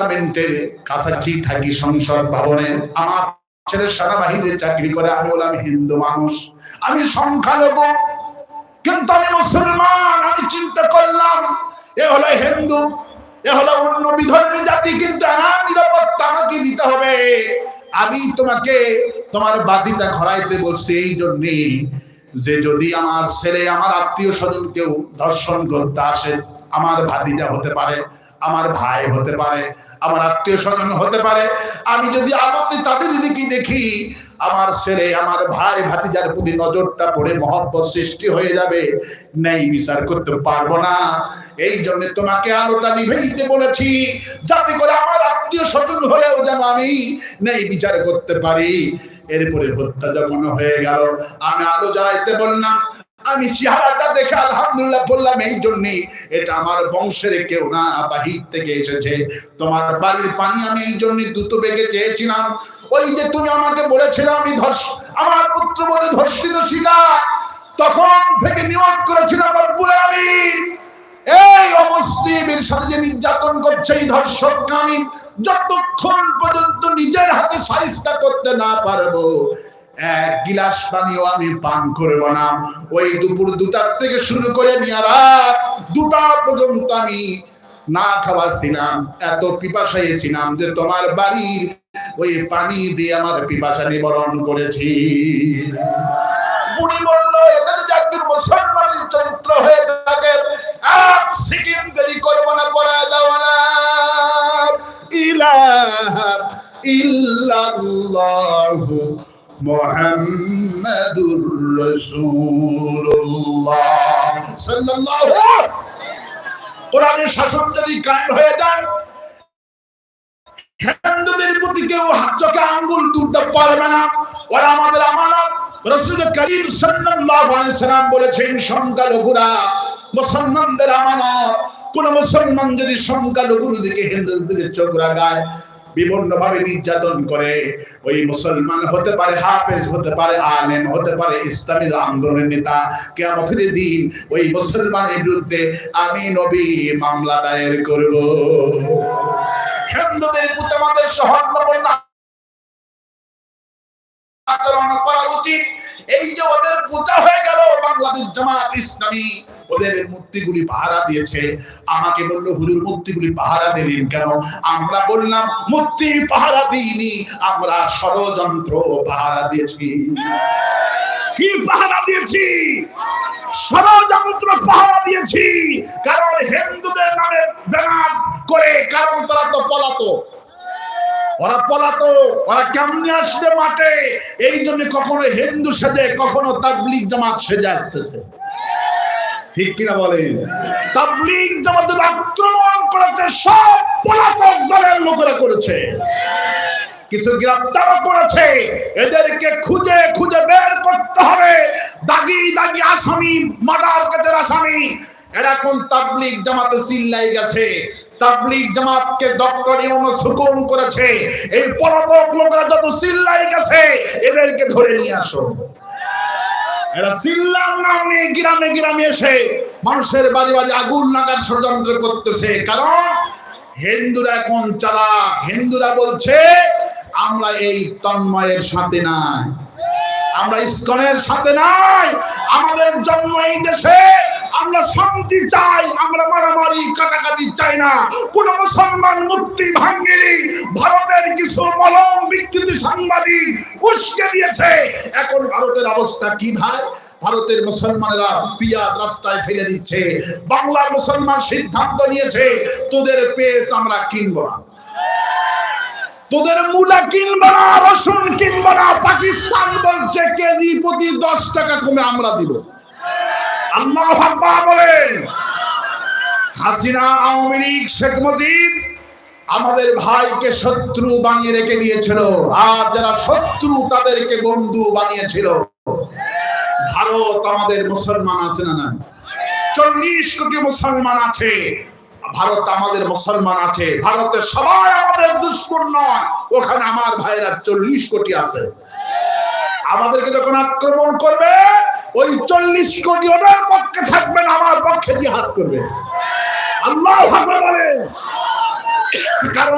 পার্লামেন্টের কাছাকাছি থাকি সংসদ ভবনে। আমার ছেলে সেনাবাহিনীতে চাকরি করে, আমি বললাম হিন্দু মানুষ। আমি সংখ্যালঘু, কিন্তু আমি মুসলমান, আমি চিন্তা করলাম, এ হলো হিন্দু, এ হলো অন্য বিধর্মী জাতি, কিন্তু এনার নিরাপত্তা আমাকে দিতে হবে। আমি তোমাকে তোমার বাতিটা ঘরাইতে বলছি এই জন্যে যে যদি আমার ছেলে, আমার আত্মীয় স্বজন কেউ ধর্ষণ করতে আসে আমার ভাতিজা হতে পারে, আমার ভাই হতে পারে, আমার আত্মীয় স্বজন হতে পারে। আমি যদি আলোতে তাদের দিকে দেখি, আমার ছেলে, আমার ভাই, ভাতিজার প্রতি নজরটা পড়ে মহব্বত সৃষ্টি হয়ে যাবে। নেই বিচার করতে পারব না। এই জন্য তোমাকে আলোটা নিভেইতে বলেছি, যাতে করে আমার আত্মীয় স্বজন হলেও যেন আমি নেই বিচার করতে পারি। এরপরে হত্যা যখন হয়ে গেল, আমি আলো যাইতে বললাম আমি চেহারাটা দেখে আলহামদুলিল্লাহ বললাম, এই জন্যে এটা আমার বংশের কেউ না, বাহির থেকে এসেছে। তোমার বাড়ির পানি আমি এই জন্য দ্রুত বেগে চেয়েছিলাম। ওই যে তুমি আমাকে বলেছিলে, আমি ধর্ষ, আমার পুত্র বলে ধর্ষিত শিকার। তখন থেকে নিয়ত করেছিলাম রব্বুল আলামিন। এই অমুসলিমের সাথে যে নির্যাতন করছে এই ধর্ষককে আমি, যতক্ষণ পর্যন্ত নিজের হাতে সাহিস্তা করতে না পারব এক গিলাস পানিও আমি পান করব না। ওই দুপুর দুটার থেকে শুরু করে নিয়ে দুটা পর্যন্ত আমি না খাওয়া ছিলাম এত পিপাসায় ছিলাম যে তোমার বাড়ির ওই পানি দিয়ে আমার পিপাসা নিবারণ করেছি। বুড়ি বলল এটা যদি মুসলমানের চরিত্র হয়ে থাকে, এক সেকেন্ড দেরি করব না পরে দেওয়া না। ইলাহা ইল্লাল্লাহু মুহাম্মাদুর রাসূলুল্লাহ। সাল্লাল্লাহু কোরআনের শাসন যদি কায়েম হয়ে যায়, হিন্দুদের প্রতি কেউ চোখে আঙ্গুল তুলতে পারবে না। ওরা আমাদের আমানত। রসুল করিম সাল্লাল্লাহু আলাইহি সাল্লাম বলেছেন, সংখ্যালঘুরা মুসলমানদের আমানত। কোন মুসলমান যদি সংখ্যালঘুর দিকে হিন্দুদের চোখ রাগায় বিভিন্ন ভাবে নির্যাতন করে। ওই মুসলমান হতে পারে হাফেজ, হতে পারে আলেম, হতে পারে ইসলামী আন্দোলনের নেতা। কেমতের দিন ওই মুসলমানের বিরুদ্ধে আমি নবী মামলা দায়ের করব। হিন্দুদের প্রতি আমাদের সহানুভূতি আচরণ করা উচিত। এই যে ওদের পূজা হয়ে ওদের মূর্তিগুলি পাহারা দিয়েছে। আমাকে বলল, হুজুর, মূর্তিগুলি পাহারা দিলেন কেন? আমরা বললাম, মূর্তি পাহারা দিইনি, আমরা ষড়যন্ত্র পাহারা দিয়েছি। কি পাহারা দিয়েছি? ষড়যন্ত্র পাহারা দিয়েছি। কারণ হিন্দুদের নামে করে, কারণ তারা তো পলাতো ওরা পলাতো ওরা কেমনে আসবে মাঠে? এই জন্য কখনো হিন্দু সেজে, কখনো তাবলিগ জামাত সেজে আসতেছে। ঠিক কিনা বলেন? তাবলিগ জামাতের আক্রমণ করেছে, সব পলাতক দলের লোকেরা করেছে। কিছু গ্রেপ্তারও করেছে। এদেরকে খুঁজে খুঁজে বের করতে হবে। দাগি দাগি আসামি, মার্ডার কাছের আসামি। এরা কোন তাবলিগ জামাতে চিল্লাই গেছে? তাবলিগ জামাতকে ডক্টর ইউনুস হুকুম করেছে। এই পরবক লোকেরা যত চিল্লাই গেছে, এদেরকে ধরে নিয়ে আসো। এরা চিল্লার নাম গ্রামে গ্রামে এসে মানুষের বাড়ি বাড়ি আগুন লাগার ষড়যন্ত্র করতেছে। কারণ হিন্দুরা এখন চালাক? হিন্দুরা বলছে, আমরা এই তন্ময়ের সাথে নাই। আমরা ইস্কনের সাথে নাই। আমাদের জন্ম এই দেশে আমরা শান্তি চাই, আমরা মারামারি, কাটাকাটি চাই না। কোন মুসলমান মূর্তি ভাঙ্গিনি ভারতের কিছু মলম বিকৃতি সাংবাদিক উস্কে দিয়েছে। এখন ভারতের অবস্থা কি ভাই? ভারতের মুসলমানেরা পিয়াজ রাস্তায় ফেলে দিচ্ছে। বাংলার মুসলমান সিদ্ধান্ত নিয়েছে, তোদের পেস আমরা কিনব না। তোদের মূলা কিনব না, রসুন কিনব না, পাকিস্তান বলছে কেজি প্রতি দশ টাকা কমে আমরা দিব। আল্লাহ বলেন। হাসিনা, আওয়ামী লীগ, শেখ মুজিব আমাদের ভাইকে শত্রু বানিয়ে রেখে দিয়েছিল। আর যারা শত্রু, তাদেরকে বন্ধু বানিয়েছিল। ভারত আমাদের মুসলমান আছে না না চল্লিশ কোটি মুসলমান আছে। ভারত আমাদের মুসলমান আছে। ভারতে সবাই আমাদের দুশ্মন নয়। ওখানে আমার ভাইরা চল্লিশ কোটি আছে। আমাদেরকে যখন আক্রমণ করবে ওই চল্লিশ কোটি ওদের পক্ষে থাকবেন আমার পক্ষে জিহাদ করবে আল্লাহ কারণ